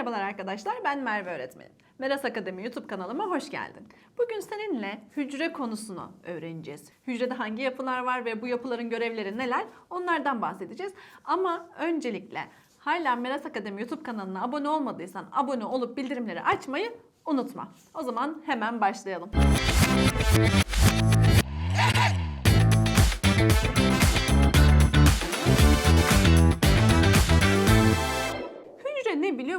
Merhabalar arkadaşlar, ben Merve öğretmenim. Meras Akademi YouTube kanalıma hoş geldin. Bugün seninle hücre konusunu öğreneceğiz. Hücrede hangi yapılar var ve bu yapıların görevleri neler? Onlardan bahsedeceğiz. Ama öncelikle hala Meras Akademi YouTube kanalına abone olmadıysan abone olup bildirimleri açmayı unutma. O zaman hemen başlayalım.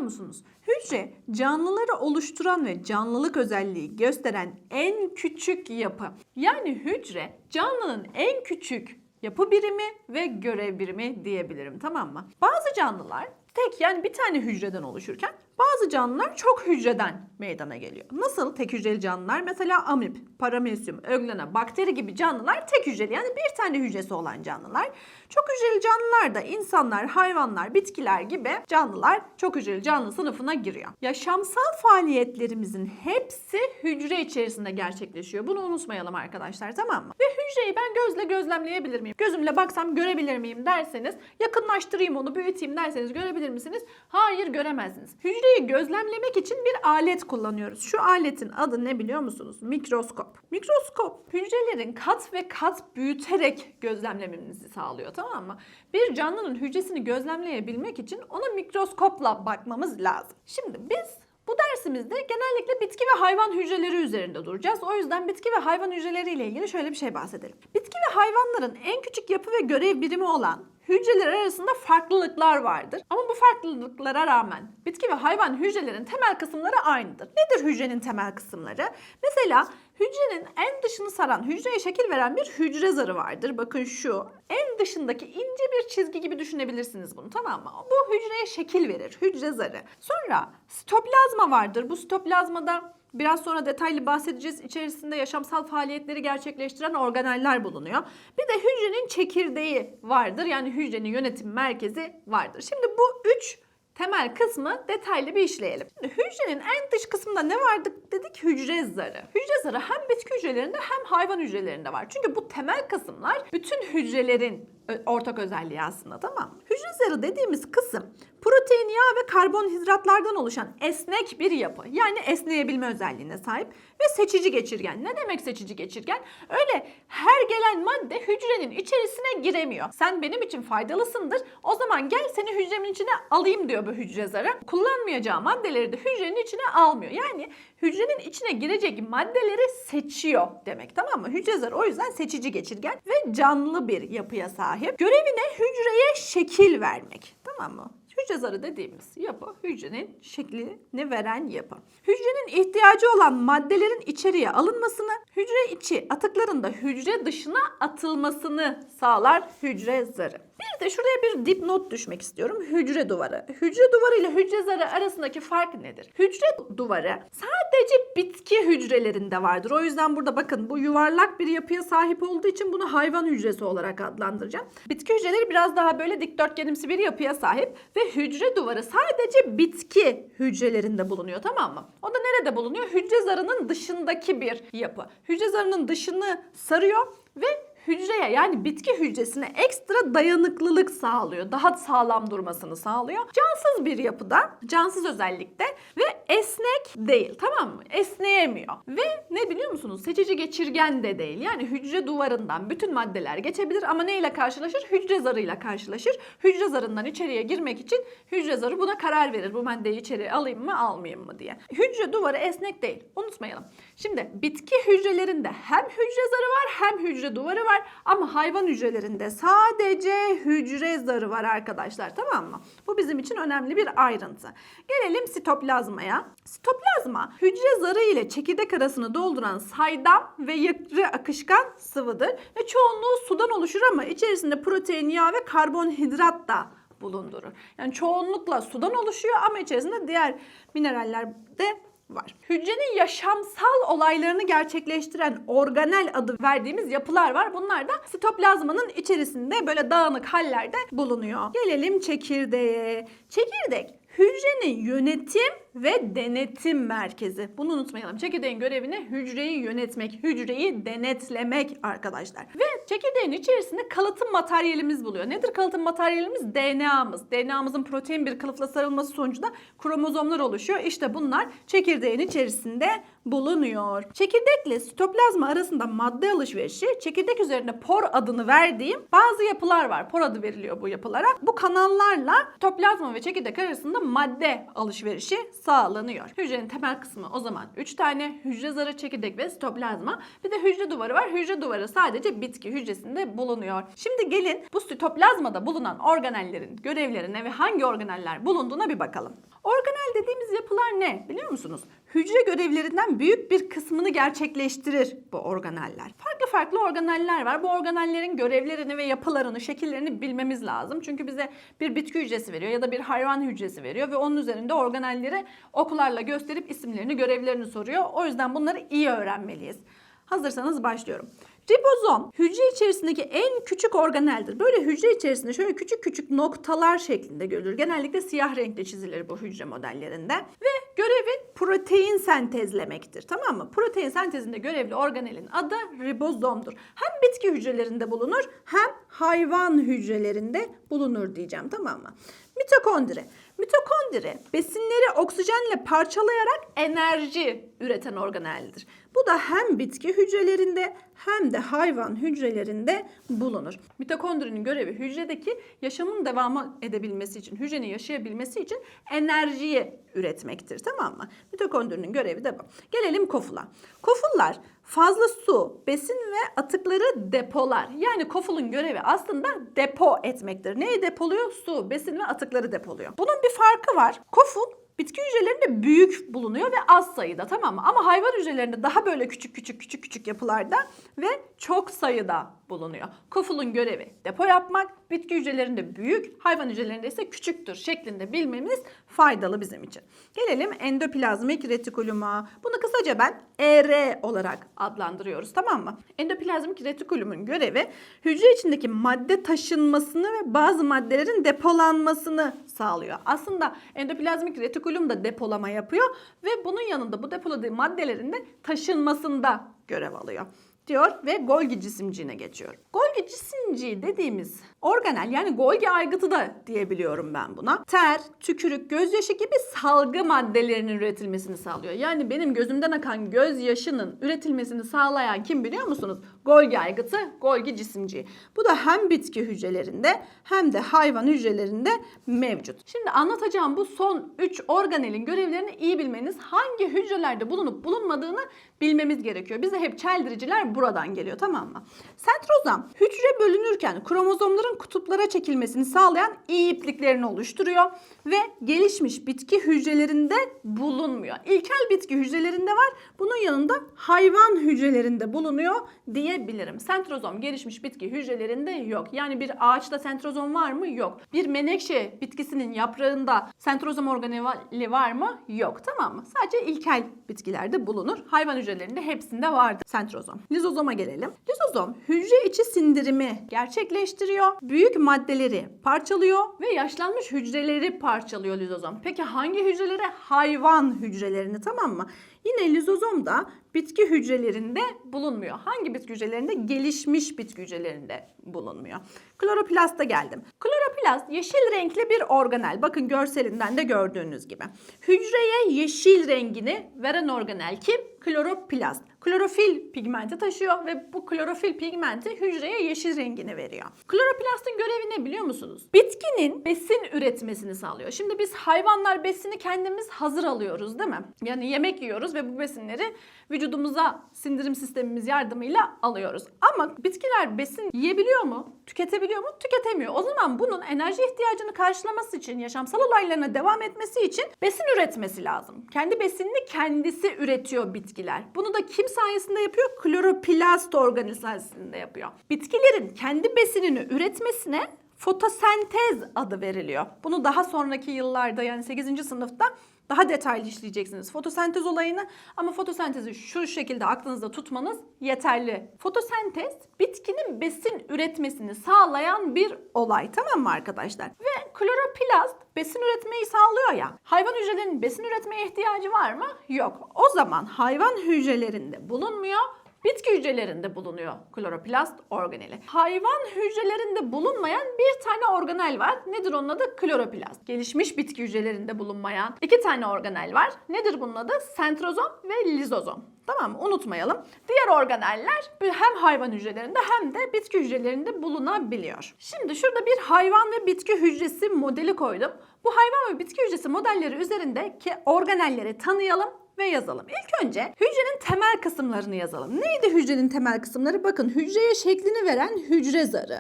Biliyor musunuz? Hücre canlıları oluşturan ve canlılık özelliği gösteren en küçük yapı. Yani hücre canlının en küçük yapı birimi ve görev birimi diyebilirim tamam mı? Bazı canlılar tek yani bir tane hücreden oluşurken bazı canlılar çok hücreden meydana geliyor. Nasıl tek hücreli canlılar? Mesela amip, paramesyum, öglena, bakteri gibi canlılar tek hücreli yani bir tane hücresi olan canlılar. Çok hücreli canlılar da insanlar, hayvanlar, bitkiler gibi canlılar çok hücreli canlı sınıfına giriyor. Yaşamsal faaliyetlerimizin hepsi hücre içerisinde gerçekleşiyor. Bunu unutmayalım arkadaşlar tamam mı? Ve hücreyi ben gözle gözlemleyebilir miyim? Gözümle baksam görebilir miyim derseniz, yakınlaştırayım onu, büyüteyim derseniz görebilir misiniz? Hayır göremezsiniz. Hücreyi gözlemlemek için bir alet kullanıyoruz. Şu aletin adı ne biliyor musunuz? Mikroskop. Mikroskop hücrelerin kat ve kat büyüterek gözlemlememizi sağlıyor tamam mı? Bir canlının hücresini gözlemleyebilmek için ona mikroskopla bakmamız lazım. Şimdi biz bu dersimizde genellikle bitki ve hayvan hücreleri üzerinde duracağız. O yüzden bitki ve hayvan hücreleri ile ilgili şöyle bir şey bahsedelim. Bitki ve hayvanların en küçük yapı ve görev birimi olan hücreler arasında farklılıklar vardır. Ama bu farklılıklara rağmen bitki ve hayvan hücrelerin temel kısımları aynıdır. Nedir hücrenin temel kısımları? Mesela hücrenin en dışını saran, hücreye şekil veren bir hücre zarı vardır. Bakın şu. En dışındaki ince bir çizgi gibi düşünebilirsiniz bunu tamam mı? Bu hücreye şekil verir. Hücre zarı. Sonra sitoplazma vardır. Bu sitoplazmada Biraz sonra detaylı bahsedeceğiz. İçerisinde yaşamsal faaliyetleri gerçekleştiren organeller bulunuyor. Bir de hücrenin çekirdeği vardır. Yani hücrenin yönetim merkezi vardır. Şimdi bu üç temel kısmı detaylı bir işleyelim. Şimdi hücrenin en dış kısmında ne vardı dedik? Hücre zarı. Hücre zarı hem bitki hücrelerinde hem hayvan hücrelerinde var. Çünkü bu temel kısımlar bütün hücrelerin ortak özelliği aslında tamam? Hücre zarı dediğimiz kısım protein, yağ ve karbonhidratlardan oluşan esnek bir yapı. Yani esneyebilme özelliğine sahip ve seçici geçirgen. Ne demek seçici geçirgen? Öyle her gelen madde hücrenin içerisine giremiyor. Sen benim için faydalısındır. O zaman gel seni hücremin içine alayım diyor bu hücre zarı. Kullanmayacağı maddeleri de hücrenin içine almıyor. Yani hücrenin içine girecek maddeleri seçiyor demek tamam mı? Hücre zarı o yüzden seçici geçirgen ve canlı bir yapıya sahip. Görevi ne? Hücreye şekil vermek. Tamam mı? Hücre zarı dediğimiz yapı hücrenin şeklini veren yapı. Hücrenin ihtiyacı olan maddelerin içeriye alınmasını, hücre içi atıkların da hücre dışına atılmasını sağlar hücre zarı. Bir de şuraya bir dipnot düşmek istiyorum. Hücre duvarı. Hücre duvarı ile hücre zarı arasındaki fark nedir? Hücre duvarı sadece bitki hücrelerinde vardır. O yüzden burada bakın bu yuvarlak bir yapıya sahip olduğu için bunu hayvan hücresi olarak adlandıracağım. Bitki hücreleri biraz daha böyle dikdörtgenimsi bir yapıya sahip ve hücre duvarı sadece bitki hücrelerinde bulunuyor tamam mı? O da nerede bulunuyor? Hücre zarının dışındaki bir yapı. Hücre zarının dışını sarıyor ve hücreye yani bitki hücresine ekstra dayanıklılık sağlıyor. Daha sağlam durmasını sağlıyor. Cansız bir yapıda, cansız özellikte ve esnek değil tamam mı? Esneyemiyor. Ve ne biliyor musunuz? Seçici geçirgen de değil. Yani hücre duvarından bütün maddeler geçebilir ama neyle karşılaşır? Hücre zarıyla karşılaşır. Hücre zarından içeriye girmek için hücre zarı buna karar verir. Bu maddeyi içeri alayım mı almayayım mı diye. Hücre duvarı esnek değil. Unutmayalım. Şimdi bitki hücrelerinde hem hücre zarı var hem hücre duvarı var ama hayvan hücrelerinde sadece hücre zarı var arkadaşlar tamam mı? Bu bizim için önemli bir ayrıntı. Gelelim sitoplazmaya. Sitoplazma hücre zarı ile çekirdek arasını dolduran saydam ve yarı akışkan sıvıdır ve çoğunluğu sudan oluşur ama içerisinde protein, yağ ve karbonhidrat da bulundurur. Yani çoğunlukla sudan oluşuyor ama içerisinde diğer mineraller de var. Hücrenin yaşamsal olaylarını gerçekleştiren organel adı verdiğimiz yapılar var. Bunlar da sitoplazmanın içerisinde böyle dağınık hallerde bulunuyor. Gelelim çekirdeğe. Çekirdek hücrenin yönetim ve denetim merkezi. Bunu unutmayalım. Çekirdeğin görevini hücreyi yönetmek, hücreyi denetlemek arkadaşlar. Ve çekirdeğin içerisinde kalıtım materyalimiz buluyor. Nedir kalıtım materyalimiz? DNA'mız. DNA'mızın protein bir kılıfla sarılması sonucunda kromozomlar oluşuyor. İşte bunlar çekirdeğin içerisinde bulunuyor. Çekirdekle sitoplazma arasında madde alışverişi, çekirdek üzerinde por adını verdiğim bazı yapılar var. Por adı veriliyor bu yapılara. Bu kanallarla sitoplazma ve çekirdek arasında madde alışverişi sağlanıyor. Hücrenin temel kısmı o zaman 3 tane hücre zarı, çekirdek ve sitoplazma. Bir de hücre duvarı var. Hücre duvarı sadece bitki hücresinde bulunuyor. Şimdi gelin bu sitoplazmada bulunan organellerin görevlerine ve hangi organeller bulunduğuna bir bakalım. Organel dediğimiz yapılar ne biliyor musunuz? Hücre görevlerinden büyük bir kısmını gerçekleştirir bu organeller. Farklı farklı organeller var. Bu organellerin görevlerini ve yapılarını, şekillerini bilmemiz lazım. Çünkü bize bir bitki hücresi veriyor ya da bir hayvan hücresi veriyor ve onun üzerinde organelleri oklarla gösterip isimlerini, görevlerini soruyor. O yüzden bunları iyi öğrenmeliyiz. Hazırsanız başlıyorum. Ribozom hücre içerisindeki en küçük organeldir. Böyle hücre içerisinde şöyle küçük küçük noktalar şeklinde görülür. Genellikle siyah renkte çizilir bu hücre modellerinde. Ve görevi protein sentezlemektir. Tamam mı? Protein sentezinde görevli organelin adı ribozomdur. Hem bitki hücrelerinde bulunur hem hayvan hücrelerinde bulunur diyeceğim. Tamam mı? Mitokondri. Mitokondri besinleri oksijenle parçalayarak enerji üreten organeldir. Bu da hem bitki hücrelerinde hem de hayvan hücrelerinde bulunur. Mitokondrinin görevi hücredeki yaşamın devam edebilmesi için, hücrenin yaşayabilmesi için enerjiyi üretmektir. Tamam mı? Mitokondrinin görevi de bu. Gelelim kofula. Kofullar fazla su, besin ve atıkları depolar. Yani kofulun görevi aslında depo etmektir. Neyi depoluyor? Su, besin ve atıkları depoluyor. Bunun bir farkı var. Koful Bitki hücrelerinde büyük bulunuyor ve az sayıda tamam mı? Ama hayvan hücrelerinde daha böyle küçük küçük küçük küçük yapılarda ve çok sayıda bulunuyor. Kofulun görevi depo yapmak, bitki hücrelerinde büyük, hayvan hücrelerinde ise küçüktür şeklinde bilmemiz faydalı bizim için. Gelelim endoplazmik retikuluma. Bunu kısaca ben ER olarak adlandırıyoruz tamam mı? Endoplazmik retikulumun görevi hücre içindeki madde taşınmasını ve bazı maddelerin depolanmasını sağlıyor. Aslında endoplazmik retikulum da depolama yapıyor ve bunun yanında bu depoladığı maddelerin de taşınmasında görev alıyor diyor ve Golgi cisimciğine geçiyor. Golgi cisimciği dediğimiz organel yani Golgi aygıtı da diyebiliyorum ben buna. Ter, tükürük, gözyaşı gibi salgı maddelerinin üretilmesini sağlıyor. Yani benim gözümden akan gözyaşının üretilmesini sağlayan kim biliyor musunuz? Golgi aygıtı, Golgi cisimciği. Bu da hem bitki hücrelerinde hem de hayvan hücrelerinde mevcut. Şimdi anlatacağım bu son 3 organelin görevlerini iyi bilmeniz, hangi hücrelerde bulunup bulunmadığını bilmemiz gerekiyor. Bize hep çeldiriciler buradan geliyor tamam mı? Sentrozom hücre bölünürken kromozomların kutuplara çekilmesini sağlayan iyi ipliklerini oluşturuyor ve gelişmiş bitki hücrelerinde bulunmuyor. İlkel bitki hücrelerinde var. Bunun yanında hayvan hücrelerinde bulunuyor diyebilirim. Sentrozom gelişmiş bitki hücrelerinde yok. Yani bir ağaçta sentrozom var mı? Yok. Bir menekşe bitkisinin yaprağında sentrozom organeli var mı? Yok. Tamam mı? Sadece ilkel bitkilerde bulunur. Hayvan hücrelerinde hepsinde vardır sentrozom. Lizozoma gelelim. Lizozom hücre içi sindirimi gerçekleştiriyor. Büyük maddeleri parçalıyor ve yaşlanmış hücreleri parçalıyor lizozom. Peki hangi hücreleri? Hayvan hücrelerini tamam mı? Yine lizozom da bitki hücrelerinde bulunmuyor. Hangi bitki hücrelerinde? Gelişmiş bitki hücrelerinde bulunmuyor. Kloroplasta geldim. Kloroplast yeşil renkli bir organel. Bakın görselinden de gördüğünüz gibi. Hücreye yeşil rengini veren organel kim? Kloroplast. Klorofil pigmenti taşıyor ve bu klorofil pigmenti hücreye yeşil rengini veriyor. Kloroplastın görevi ne biliyor musunuz? Bitkinin besin üretmesini sağlıyor. Şimdi biz hayvanlar besini kendimiz hazır alıyoruz değil mi? Yani yemek yiyoruz ve bu besinleri vücudumuza sindirim sistemimiz yardımıyla alıyoruz. Ama bitkiler besin yiyebiliyor mu? Tüketebiliyor mu? Tüketemiyor. O zaman bunun enerji ihtiyacını karşılaması için, yaşamsal olaylarına devam etmesi için besin üretmesi lazım. Kendi besinini kendisi üretiyor bitkiler. Bunu da kim sayesinde yapıyor? Kloroplast organeli sayesinde yapıyor. Bitkilerin kendi besinini üretmesine fotosentez adı veriliyor. Bunu daha sonraki yıllarda yani 8. sınıfta daha detaylı işleyeceksiniz fotosentez olayını ama fotosentezi şu şekilde aklınızda tutmanız yeterli. Fotosentez bitkinin besin üretmesini sağlayan bir olay tamam mı arkadaşlar? Ve kloroplast besin üretmeyi sağlıyor ya. Hayvan hücrelerinin besin üretmeye ihtiyacı var mı? Yok. O zaman hayvan hücrelerinde bulunmuyor. Bitki hücrelerinde bulunuyor kloroplast organeli. Hayvan hücrelerinde bulunmayan bir tane organel var. Nedir onun adı? Kloroplast. Gelişmiş bitki hücrelerinde bulunmayan iki tane organel var. Nedir bunun adı? Sentrozom ve lizozom. Tamam? Unutmayalım. Diğer organeller hem hayvan hücrelerinde hem de bitki hücrelerinde bulunabiliyor. Şimdi şurada bir hayvan ve bitki hücresi modeli koydum. Bu hayvan ve bitki hücresi modelleri üzerindeki organelleri tanıyalım ve yazalım. İlk önce hücrenin temel kısımlarını yazalım. Neydi hücrenin temel kısımları? Bakın hücreye şeklini veren hücre zarı.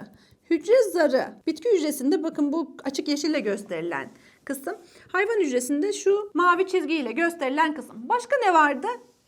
Hücre zarı bitki hücresinde bakın bu açık yeşille gösterilen kısım. Hayvan hücresinde şu mavi çizgiyle gösterilen kısım. Başka ne vardı?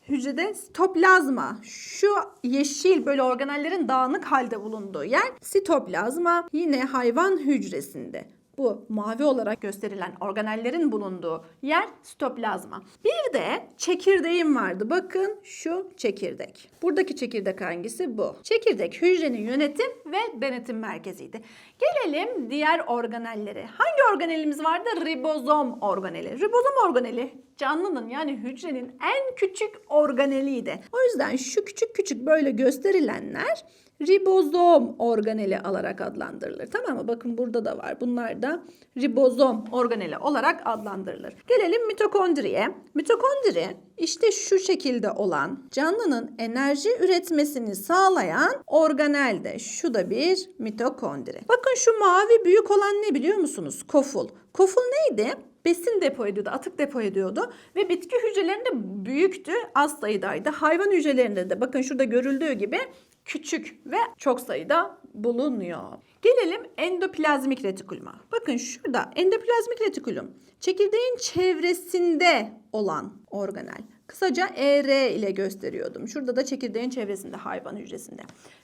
Hücrede sitoplazma. Şu yeşil böyle organellerin dağınık halde bulunduğu yer sitoplazma. Yine hayvan hücresinde bu mavi olarak gösterilen organellerin bulunduğu yer sitoplazma. Bir de çekirdeğim vardı. Bakın şu çekirdek. Buradaki çekirdek hangisi? Bu. Çekirdek hücrenin yönetim ve denetim merkeziydi. Gelelim diğer organellere. Hangi organelimiz vardı? Ribozom organeli. Ribozom organeli canlının yani hücrenin en küçük organeliydi. O yüzden şu küçük küçük böyle gösterilenler ribozom organeli alarak adlandırılır. Tamam mı? Bakın burada da var. Bunlar da ribozom organeli olarak adlandırılır. Gelelim mitokondriye. Mitokondri işte şu şekilde olan canlının enerji üretmesini sağlayan organelde. Şu da bir mitokondri. Bakın şu mavi büyük olan ne biliyor musunuz? Koful. Koful neydi? besin depo ediyordu, atık depo ediyordu ve bitki hücrelerinde büyüktü, az sayıdaydı. Hayvan hücrelerinde de bakın şurada görüldüğü gibi küçük ve çok sayıda bulunuyor. Gelelim endoplazmik retikuluma. Bakın şurada endoplazmik retikulum çekirdeğin çevresinde olan organel. Kısaca ER ile gösteriyordum. Şurada da çekirdeğin çevresinde hayvan hücresinde.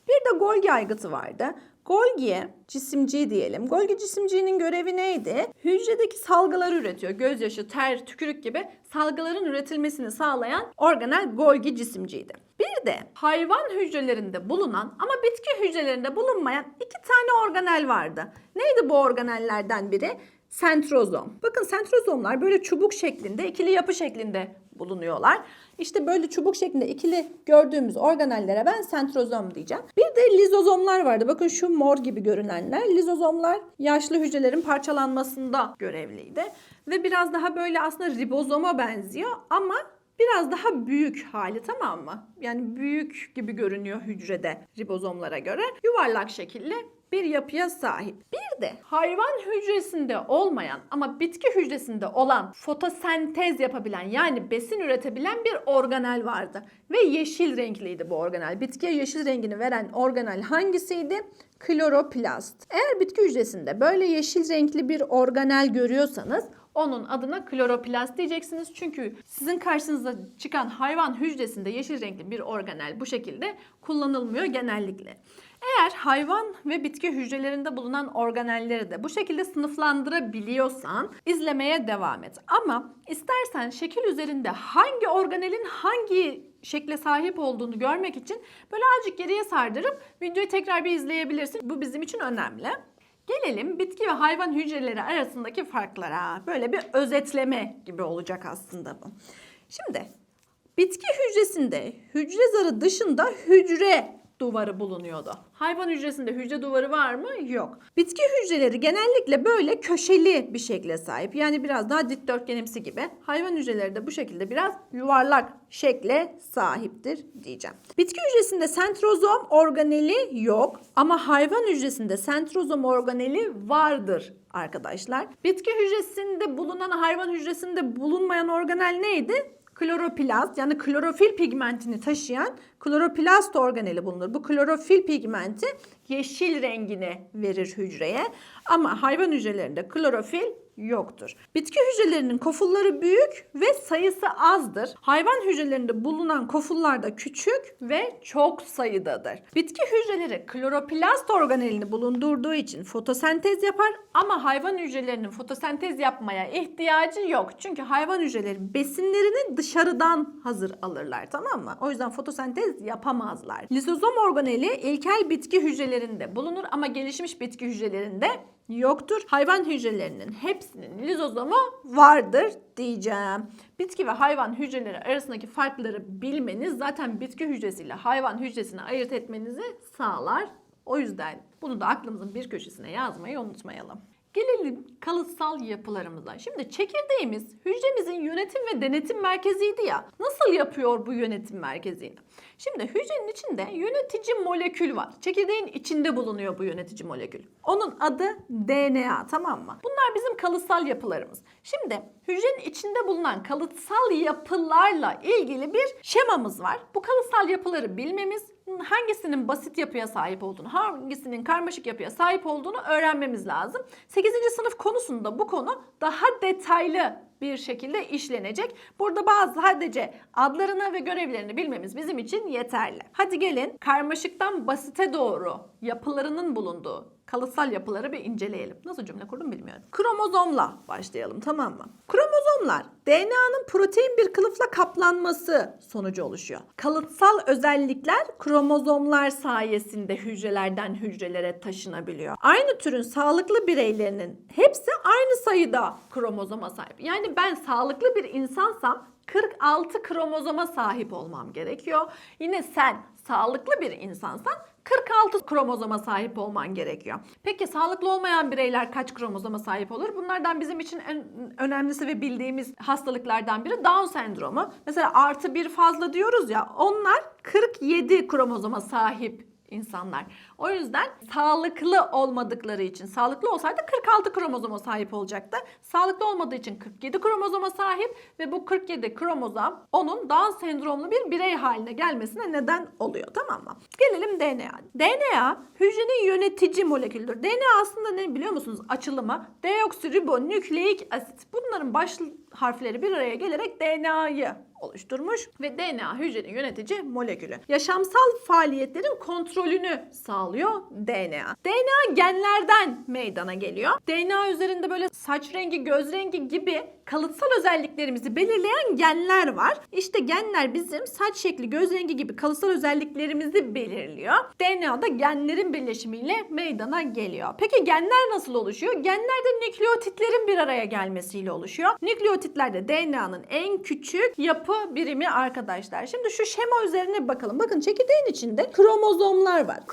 Bir de Golgi aygıtı vardı. Golgi'ye cisimci diyelim. Golgi cisimciğinin görevi neydi? Hücredeki salgıları üretiyor. Gözyaşı, ter, tükürük gibi salgıların üretilmesini sağlayan organel Golgi cisimciydi. Bir de hayvan hücrelerinde bulunan ama bitki hücrelerinde bulunmayan iki tane organel vardı. Neydi bu organellerden biri? Sentrozom. Bakın sentrozomlar böyle çubuk şeklinde, ikili yapı şeklinde bulunuyorlar. İşte böyle çubuk şeklinde ikili gördüğümüz organellere ben sentrozom diyeceğim. Bir de lizozomlar vardı. Bakın şu mor gibi görünenler. Lizozomlar yaşlı hücrelerin parçalanmasında görevliydi. Ve biraz daha böyle aslında ribozoma benziyor ama biraz daha büyük hali tamam mı? Yani büyük gibi görünüyor hücrede ribozomlara göre. Yuvarlak şekilli bir yapıya sahip. Bir de hayvan hücresinde olmayan ama bitki hücresinde olan fotosentez yapabilen yani besin üretebilen bir organel vardı. Ve yeşil renkliydi bu organel. Bitkiye yeşil rengini veren organel hangisiydi? Kloroplast. Eğer bitki hücresinde böyle yeşil renkli bir organel görüyorsanız onun adına kloroplast diyeceksiniz. Çünkü sizin karşınıza çıkan hayvan hücresinde yeşil renkli bir organel bu şekilde kullanılmıyor genellikle. Eğer hayvan ve bitki hücrelerinde bulunan organelleri de bu şekilde sınıflandırabiliyorsan izlemeye devam et. Ama istersen şekil üzerinde hangi organelin hangi şekle sahip olduğunu görmek için böyle azıcık geriye sardırıp videoyu tekrar bir izleyebilirsin. Bu bizim için önemli. Gelelim bitki ve hayvan hücreleri arasındaki farklara. Böyle bir özetleme gibi olacak aslında bu. Şimdi bitki hücresinde hücre zarı dışında hücre duvarı bulunuyordu. Hayvan hücresinde hücre duvarı var mı? Yok. Bitki hücreleri genellikle böyle köşeli bir şekle sahip. Yani biraz daha dikdörtgenimsi gibi. Hayvan hücreleri de bu şekilde biraz yuvarlak şekle sahiptir diyeceğim. Bitki hücresinde sentrozom organeli yok ama hayvan hücresinde sentrozom organeli vardır arkadaşlar. Bitki hücresinde bulunan hayvan hücresinde bulunmayan organel neydi? Kloroplast yani klorofil pigmentini taşıyan kloroplast organeli bulunur. Bu klorofil pigmenti yeşil rengini verir hücreye ama hayvan hücrelerinde klorofil yoktur. Bitki hücrelerinin kofulları büyük ve sayısı azdır. Hayvan hücrelerinde bulunan kofullar da küçük ve çok sayıdadır. Bitki hücreleri kloroplast organelini bulundurduğu için fotosentez yapar ama hayvan hücrelerinin fotosentez yapmaya ihtiyacı yok. Çünkü hayvan hücreleri besinlerini dışarıdan hazır alırlar tamam mı? O yüzden fotosentez yapamazlar. Lizozom organeli ilkel bitki hücrelerinde bulunur ama gelişmiş bitki hücrelerinde yoktur. Hayvan hücrelerinin hepsinin lizozomu vardır diyeceğim. Bitki ve hayvan hücreleri arasındaki farkları bilmeniz zaten bitki hücresiyle hayvan hücresini ayırt etmenizi sağlar. O yüzden bunu da aklımızın bir köşesine yazmayı unutmayalım. Gelelim kalıtsal yapılarımıza. Şimdi çekirdeğimiz hücremizin yönetim ve denetim merkeziydi ya. Nasıl yapıyor bu yönetim merkezini? Şimdi hücrenin içinde yönetici molekül var. Çekirdeğin içinde bulunuyor bu yönetici molekül. Onun adı DNA tamam mı? Bunlar bizim kalıtsal yapılarımız. Şimdi hücrenin içinde bulunan kalıtsal yapılarla ilgili bir şemamız var. Bu kalıtsal yapıları bilmemiz, hangisinin basit yapıya sahip olduğunu, hangisinin karmaşık yapıya sahip olduğunu öğrenmemiz lazım. 8. sınıf konusunda bu konu daha detaylı bir şekilde işlenecek. Burada bazı sadece adlarını ve görevlerini bilmemiz bizim için yeterli. Hadi gelin karmaşıktan basite doğru yapılarının bulunduğu kalıtsal yapıları bir inceleyelim. Nasıl cümle kurdum bilmiyorum. Kromozomla başlayalım tamam mı? Kromozomlar DNA'nın protein bir kılıfla kaplanması sonucu oluşuyor. Kalıtsal özellikler kromozomlar sayesinde hücrelerden hücrelere taşınabiliyor. Aynı türün sağlıklı bireylerinin hepsi aynı sayıda kromozoma sahip. Yani ben sağlıklı bir insansam 46 kromozoma sahip olmam gerekiyor. Yine sen sağlıklı bir insansan 46 kromozoma sahip olman gerekiyor. Peki sağlıklı olmayan bireyler kaç kromozoma sahip olur? Bunlardan bizim için en önemlisi ve bildiğimiz hastalıklardan biri Down sendromu. Mesela artı bir fazla diyoruz ya onlar 47 kromozoma sahip insanlar. O yüzden sağlıklı olmadıkları için, sağlıklı olsaydı 46 kromozoma sahip olacaktı. Sağlıklı olmadığı için 47 kromozoma sahip ve bu 47 kromozom onun Down sendromlu bir birey haline gelmesine neden oluyor tamam mı? Gelelim DNA. DNA hücrenin yönetici moleküldür. DNA aslında ne biliyor musunuz? Açılımı deoksiribonükleik asit. Bunların baş harfleri bir araya gelerek DNA'yı oluşturmuş ve DNA hücrenin yönetici molekülü. Yaşamsal faaliyetlerin kontrolünü sağlıyor DNA. DNA genlerden meydana geliyor. DNA üzerinde böyle saç rengi, göz rengi gibi kalıtsal özelliklerimizi belirleyen genler var. İşte genler bizim saç şekli, göz rengi gibi kalıtsal özelliklerimizi belirliyor. DNA da genlerin birleşimiyle meydana geliyor. Peki genler nasıl oluşuyor? Genler de nükleotitlerin bir araya gelmesiyle oluşuyor. Nükleotitler de DNA'nın en küçük yapı birimi arkadaşlar. Şimdi şu şema üzerine bakalım. Bakın çekirdeğin içinde kromozomlar var.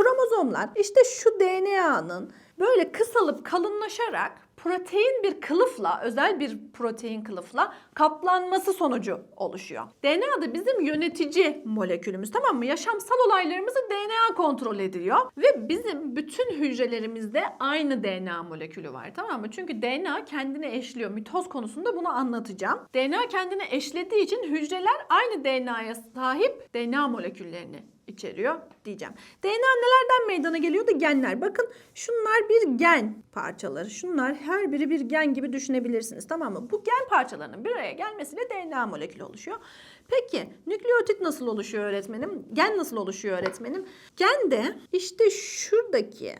Kromozomlar işte şu DNA'nın böyle kısalıp kalınlaşarak protein bir kılıfla, özel bir protein kılıfla kaplanması sonucu oluşuyor. DNA da bizim yönetici molekülümüz tamam mı? Yaşamsal olaylarımızı DNA kontrol ediyor ve bizim bütün hücrelerimizde aynı DNA molekülü var tamam mı? Çünkü DNA kendini eşliyor. Mitoz konusunda bunu anlatacağım. DNA kendini eşlediği için hücreler aynı DNA'ya sahip DNA moleküllerini içeriyor diyeceğim. DNA nelerden meydana geliyordu? Genler. Bakın şunlar bir gen parçaları. Şunlar her biri bir gen gibi düşünebilirsiniz. Tamam mı? Bu gen parçalarının bir araya gelmesiyle DNA molekülü oluşuyor. Peki nükleotit nasıl oluşuyor öğretmenim? Gen nasıl oluşuyor öğretmenim? Gen de işte şuradaki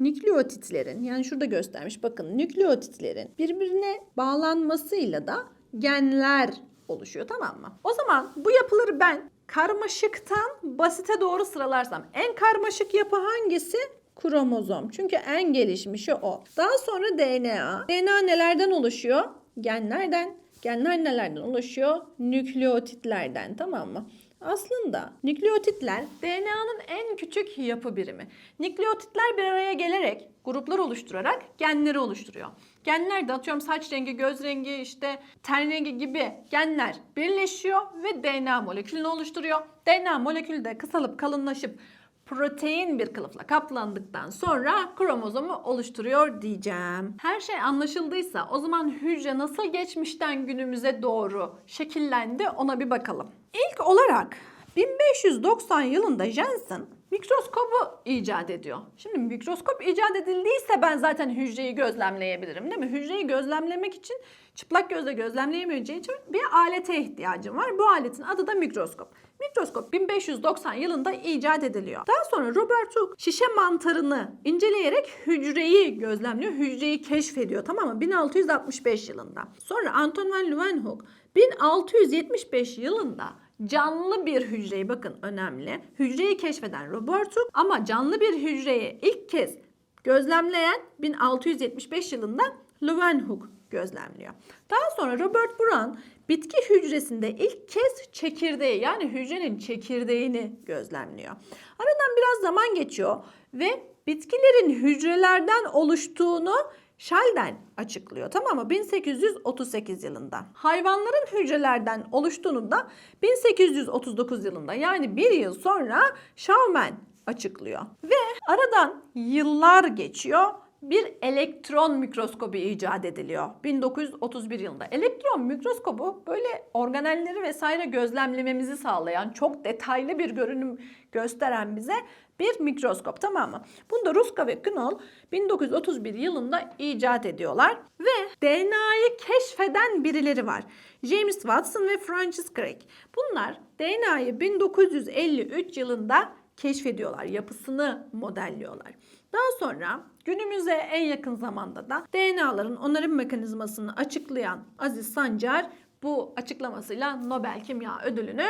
nükleotitlerin yani şurada göstermiş bakın nükleotitlerin birbirine bağlanmasıyla da genler oluşuyor tamam mı? O zaman bu yapıları ben karmaşıktan basite doğru sıralarsam en karmaşık yapı hangisi? Kromozom. Çünkü en gelişmişi o. Daha sonra DNA. DNA nelerden oluşuyor? Genlerden. Genler nelerden oluşuyor? Nükleotitlerden tamam mı? Aslında nükleotitler DNA'nın en küçük yapı birimi. Nükleotitler bir araya gelerek gruplar oluşturarak genleri oluşturuyor. Genler de atıyorum saç rengi, göz rengi, işte ten rengi gibi genler birleşiyor ve DNA molekülünü oluşturuyor. DNA molekülü de kısalıp kalınlaşıp protein bir kılıfla kaplandıktan sonra kromozomu oluştururuyor diyeceğim. Her şey anlaşıldıysa o zaman hücre nasıl geçmişten günümüze doğru şekillendi ona bir bakalım. İlk olarak 1590 yılında Jensen mikroskobu icat ediyor. Şimdi mikroskop icat edildiyse ben zaten hücreyi gözlemleyebilirim değil mi? Hücreyi gözlemlemek için çıplak gözle gözlemleyemeyeceği için bir alete ihtiyacım var. Bu aletin adı da mikroskop. Mikroskop 1590 yılında icat ediliyor. Daha sonra Robert Hooke şişe mantarını inceleyerek hücreyi gözlemliyor. Hücreyi keşfediyor tamam mı? 1665 yılında. Sonra Anton van Leeuwenhoek 1675 yılında canlı bir hücreyi bakın önemli. Hücreyi keşfeden Robert Hooke ama canlı bir hücreyi ilk kez gözlemleyen 1675 yılında Leeuwenhoek gözlemliyor. Daha sonra Robert Brown bitki hücresinde ilk kez çekirdeği yani hücrenin çekirdeğini gözlemliyor. Aradan biraz zaman geçiyor ve bitkilerin hücrelerden oluştuğunu Schalden açıklıyor tamam mı? 1838 yılında. Hayvanların hücrelerden oluştuğunu da 1839 yılında yani bir yıl sonra Schaumann açıklıyor. Ve aradan yıllar geçiyor bir elektron mikroskobu icat ediliyor 1931 yılında. Elektron mikroskobu böyle organelleri vesaire gözlemlememizi sağlayan çok detaylı bir görünüm gösteren bize bir mikroskop tamam mı? Bunu da Ruska ve Knoll 1931 yılında icat ediyorlar ve DNA'yı keşfeden birileri var. James Watson ve Francis Crick. Bunlar DNA'yı 1953 yılında keşfediyorlar, yapısını modelliyorlar. Daha sonra günümüze en yakın zamanda da DNA'ların onarım mekanizmasını açıklayan Aziz Sancar bu açıklamasıyla Nobel Kimya Ödülünü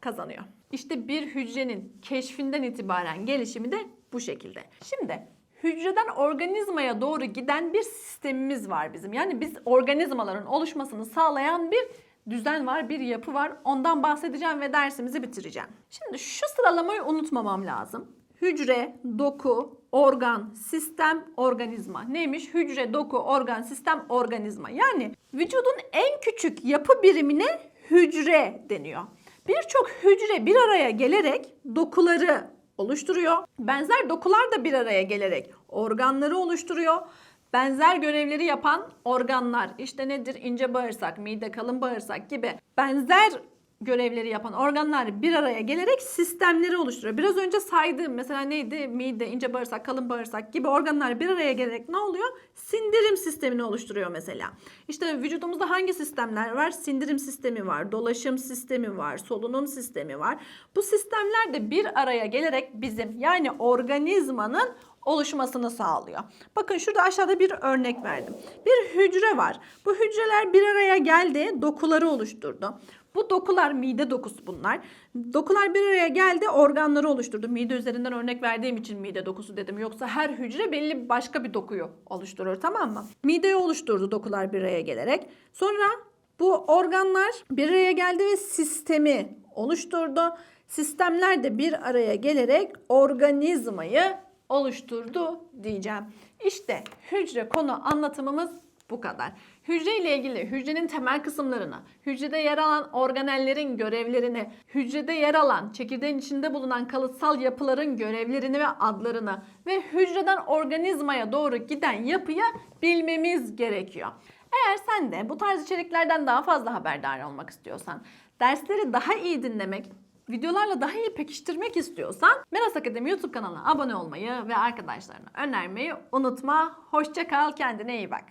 kazanıyor. İşte bir hücrenin keşfinden itibaren gelişimi de bu şekilde. Şimdi hücreden organizmaya doğru giden bir sistemimiz var bizim. Yani biz organizmaların oluşmasını sağlayan bir düzen var, bir yapı var. Ondan bahsedeceğim ve dersimizi bitireceğim. Şimdi şu sıralamayı unutmamam lazım. Hücre, doku, organ, sistem, organizma. Neymiş? Hücre, doku, organ, sistem, organizma. Yani vücudun en küçük yapı birimine hücre deniyor. Birçok hücre bir araya gelerek dokuları oluşturuyor. Benzer dokular da bir araya gelerek organları oluşturuyor. Benzer görevleri yapan organlar işte nedir? İnce bağırsak, mide, kalın bağırsak gibi benzer görevleri yapan organlar bir araya gelerek sistemleri oluşturuyor. Biraz önce saydığım mesela neydi? Mide, ince bağırsak, kalın bağırsak gibi organlar bir araya gelerek ne oluyor? Sindirim sistemini oluşturuyor mesela. İşte vücudumuzda hangi sistemler var? Sindirim sistemi var, dolaşım sistemi var, solunum sistemi var. Bu sistemler de bir araya gelerek bizim yani organizmanın oluşmasını sağlıyor. Bakın şurada aşağıda bir örnek verdim. Bir hücre var. Bu hücreler bir araya geldi, dokuları oluşturdu. Bu dokular mide dokusu bunlar. Dokular bir araya geldi, organları oluşturdu. Mide üzerinden örnek verdiğim için mide dokusu dedim. Yoksa her hücre belli başka bir dokuyu oluşturur tamam mı? Mideyi oluşturdu dokular bir araya gelerek. Sonra bu organlar bir araya geldi ve sistemi oluşturdu. Sistemler de bir araya gelerek organizmayı oluşturdu diyeceğim. İşte hücre konu anlatımımız bu kadar. Hücre ile ilgili hücrenin temel kısımlarını, hücrede yer alan organellerin görevlerini, hücrede yer alan çekirdeğin içinde bulunan kalıtsal yapıların görevlerini ve adlarını ve hücreden organizmaya doğru giden yapıyı bilmemiz gerekiyor. Eğer sen de bu tarz içeriklerden daha fazla haberdar olmak istiyorsan, dersleri daha iyi dinlemek, videolarla daha iyi pekiştirmek istiyorsan Meras Akademi YouTube kanalına abone olmayı ve arkadaşlarına önermeyi unutma. Hoşça kal, kendine iyi bak.